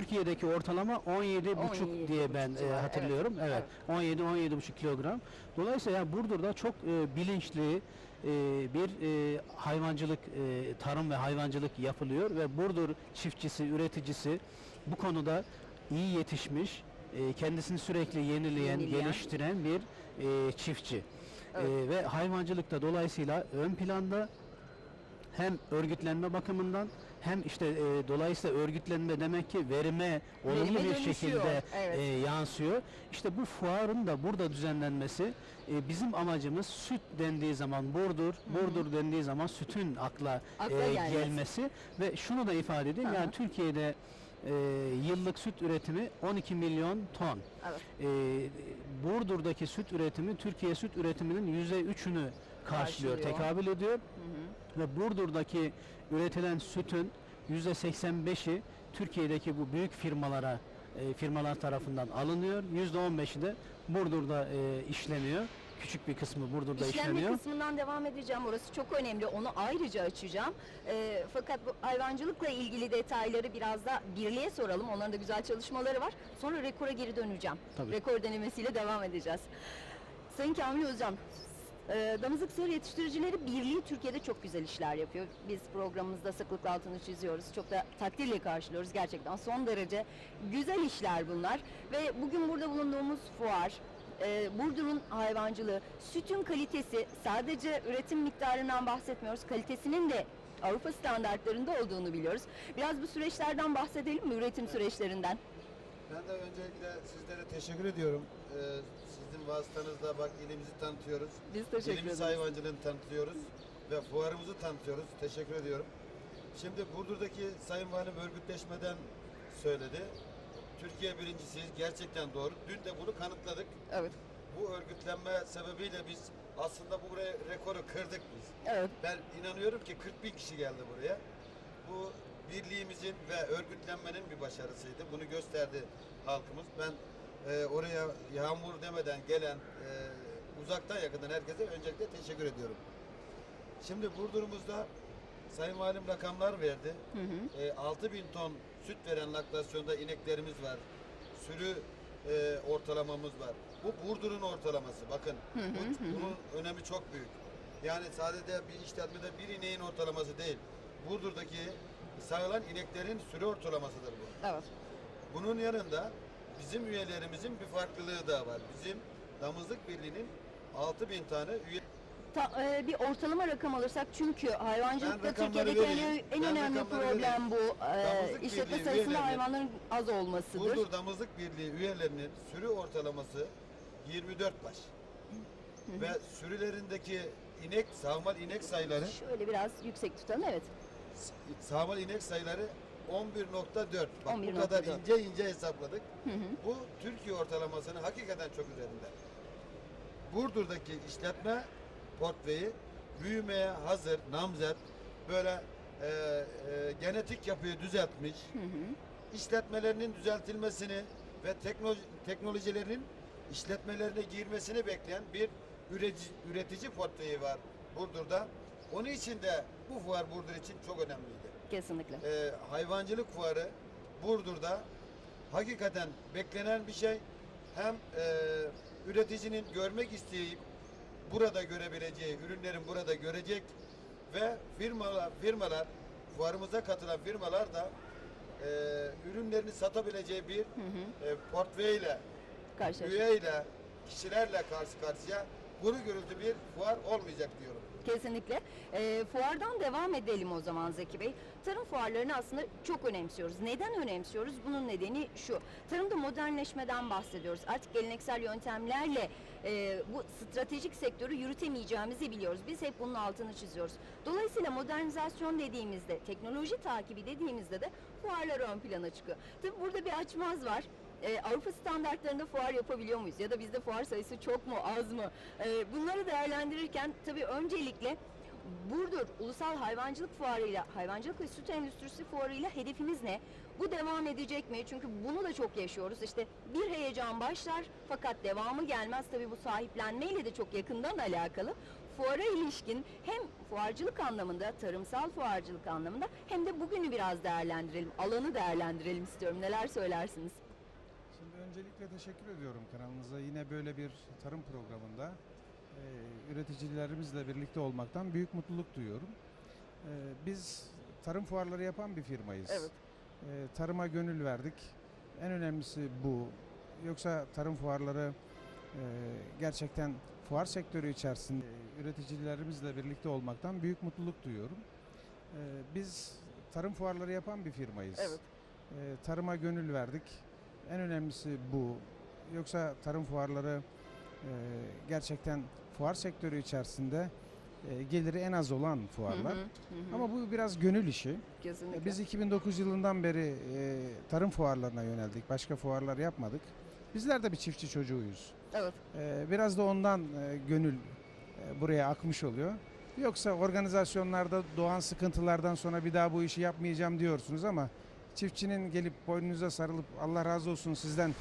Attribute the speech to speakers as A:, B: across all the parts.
A: Türkiye'deki ortalama 17,5
B: 17,5
A: diye ben e, hatırlıyorum. Evet.
B: evet.
A: 17 17,5 kilogram. Dolayısıyla yani Burdur'da çok e, bilinçli e, bir e, hayvancılık e, tarım ve hayvancılık yapılıyor ve Burdur çiftçisi, üreticisi bu konuda iyi yetişmiş, e, kendisini sürekli yenileyen,
B: Yenileyen.
A: geliştiren bir e, çiftçi.
B: Evet.
A: E, ve hayvancılıkta dolayısıyla ön planda hem örgütlenme bakımından hem işte e, dolayısıyla örgütlenme demek ki verime olumlu
B: Verime
A: bir
B: dönüşüyor,
A: şekilde
B: evet.
A: e, yansıyor. İşte bu fuarın da burada düzenlenmesi e, bizim amacımız süt dendiği zaman Burdur, Burdur dendiği zaman sütün akla,
B: Akla
A: e,
B: gelmesi.
A: gelmesi ve şunu da ifade edeyim
B: Hı hı.
A: yani Türkiye'de e, yıllık süt üretimi 12 milyon ton.
B: Evet.
A: E, Burdur'daki süt üretimi Türkiye süt üretiminin yüzde üçünü karşılıyor,
B: Karşılıyor.
A: tekabül ediyor. Ve Burdur'daki üretilen sütün yüzde 85'i Türkiye'deki bu büyük firmalara e, firmalar tarafından alınıyor. Yüzde 15'i de Burdur'da e, işleniyor. Küçük bir kısmı Burdur'da
B: İşlenme
A: işleniyor.
B: kısmından devam edeceğim. Orası çok önemli. Onu ayrıca açacağım. Ee, fakat bu hayvancılıkla ilgili detayları biraz da birliğe soralım. Onların da güzel çalışmaları var. Sonra rekora geri döneceğim.
A: Tabii.
B: Rekor denemesiyle devam edeceğiz. Sayın Kamil Özcan, e, Damızlık Sığır Yetiştiricileri Birliği Türkiye'de çok güzel işler yapıyor. Biz programımızda sıklıkla altını çiziyoruz. Çok da takdirle karşılıyoruz gerçekten. Son derece güzel işler bunlar. Ve bugün burada bulunduğumuz fuar, e, Burdur'un hayvancılığı, sütün kalitesi sadece üretim miktarından bahsetmiyoruz. Kalitesinin de Avrupa standartlarında olduğunu biliyoruz. Biraz bu süreçlerden bahsedelim mi? Üretim süreçlerinden.
C: Ben de öncelikle sizlere teşekkür ediyorum. Ee, sizin vasıtanızla bak ilimizi tanıtıyoruz.
B: Biz teşekkür
C: İlimiz
B: ederiz.
C: hayvancılığını tanıtıyoruz ve fuarımızı tanıtıyoruz. Teşekkür ediyorum. Şimdi Burdur'daki Sayın Valim örgütleşmeden söyledi. Türkiye birincisiyiz. Gerçekten doğru. Dün de bunu kanıtladık.
B: Evet.
C: Bu örgütlenme sebebiyle biz aslında bu re- rekoru kırdık biz.
B: Evet.
C: Ben inanıyorum ki 40 bin kişi geldi buraya. Bu birliğimizin ve örgütlenmenin bir başarısıydı. Bunu gösterdi halkımız. Ben e, oraya yağmur demeden gelen e, uzaktan yakından herkese öncelikle teşekkür ediyorum. Şimdi Burdur'umuzda Sayın Valim rakamlar verdi. E, 6 bin ton süt veren laktasyonda ineklerimiz var. Sürü e, ortalamamız var. Bu Burdur'un ortalaması. Bakın bu, bunun önemi çok büyük. Yani sadece bir işletmede bir ineğin ortalaması değil. Burdur'daki sağılan ineklerin sürü ortalamasıdır bu.
B: Evet.
C: Bunun yanında bizim üyelerimizin bir farklılığı da var. Bizim Damızlık Birliği'nin 6000 bin tane üye
B: Ta- e, bir ortalama rakam alırsak çünkü hayvancılıkta Türkiye'deki en,
C: vereyim.
B: en önemli problem bu. E, işletme sayısında hayvanların az olmasıdır.
C: Burdur Damızlık Birliği üyelerinin sürü ortalaması 24 baş. Ve sürülerindeki inek, sağmal inek sayıları
B: Şöyle biraz yüksek tutalım evet.
C: Sağmal inek sayıları 11.4. Bak
B: 11.4.
C: bu kadar ince ince hesapladık. Bu Türkiye ortalamasının hakikaten çok üzerinde. Burdur'daki işletme portföyü büyümeye hazır, namzet, böyle e, e, genetik yapıyı düzeltmiş, işletmelerinin düzeltilmesini ve teknoloji, teknolojilerin işletmelerine girmesini bekleyen bir üretici, üretici portföyü var Burdur'da. Onun için de bu fuar Burdur için çok önemliydi.
B: Kesinlikle.
C: Ee, hayvancılık fuarı Burdur'da hakikaten beklenen bir şey. Hem e, üreticinin görmek isteyip burada görebileceği ürünlerin burada görecek ve firmalar firmalar fuarımıza katılan firmalar da e, ürünlerini satabileceği bir e, portföyle üyeyle kişilerle karşı karşıya gurur gürültü bir fuar olmayacak diyorum.
B: Kesinlikle. E, fuardan devam edelim o zaman Zeki Bey. Tarım fuarlarını aslında çok önemsiyoruz. Neden önemsiyoruz? Bunun nedeni şu. Tarımda modernleşmeden bahsediyoruz. Artık geleneksel yöntemlerle e, bu stratejik sektörü yürütemeyeceğimizi biliyoruz. Biz hep bunun altını çiziyoruz. Dolayısıyla modernizasyon dediğimizde, teknoloji takibi dediğimizde de fuarlar ön plana çıkıyor. Tabii burada bir açmaz var. Ee, Avrupa standartlarında fuar yapabiliyor muyuz? Ya da bizde fuar sayısı çok mu, az mı? Ee, bunları değerlendirirken tabii öncelikle Burdur Ulusal Hayvancılık Fuarı'yla, Hayvancılık ve Süt Endüstrisi Fuarı'yla hedefimiz ne? Bu devam edecek mi? Çünkü bunu da çok yaşıyoruz. İşte bir heyecan başlar fakat devamı gelmez. Tabii bu sahiplenmeyle de çok yakından alakalı. fuara ilişkin hem fuarcılık anlamında, tarımsal fuarcılık anlamında hem de bugünü biraz değerlendirelim, alanı değerlendirelim istiyorum. Neler söylersiniz?
D: Öncelikle teşekkür ediyorum kanalınıza. Yine böyle bir tarım programında e, üreticilerimizle birlikte olmaktan büyük mutluluk duyuyorum. E, biz tarım fuarları yapan bir firmayız.
B: Evet.
D: E, tarıma gönül verdik. En önemlisi bu. Yoksa tarım fuarları e, gerçekten fuar sektörü içerisinde e, üreticilerimizle birlikte olmaktan büyük mutluluk duyuyorum. E, biz tarım fuarları yapan bir firmayız.
B: Evet.
D: E, tarıma gönül verdik. En önemlisi bu. Yoksa tarım fuarları e, gerçekten fuar sektörü içerisinde e, geliri en az olan fuarlar.
B: Hı hı, hı.
D: Ama bu biraz gönül işi.
B: kesinlikle.
D: E, Biz 2009 yılından beri e, tarım fuarlarına yöneldik. Başka fuarlar yapmadık. Bizler de bir çiftçi çocuğuyuz.
B: Evet.
D: E, biraz da ondan e, gönül e, buraya akmış oluyor. Yoksa organizasyonlarda doğan sıkıntılardan sonra bir daha bu işi yapmayacağım diyorsunuz ama çiftçinin gelip boynunuza sarılıp Allah razı olsun sizden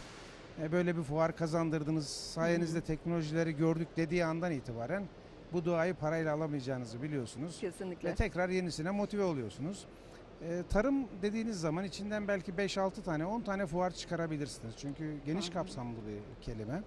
D: e, böyle bir fuar kazandırdınız, sayenizde teknolojileri gördük dediği andan itibaren bu duayı parayla alamayacağınızı biliyorsunuz.
B: Kesinlikle.
D: Ve tekrar yenisine motive oluyorsunuz. Ee, tarım dediğiniz zaman içinden belki 5-6 tane 10 tane fuar çıkarabilirsiniz. Çünkü geniş kapsamlı bir kelime.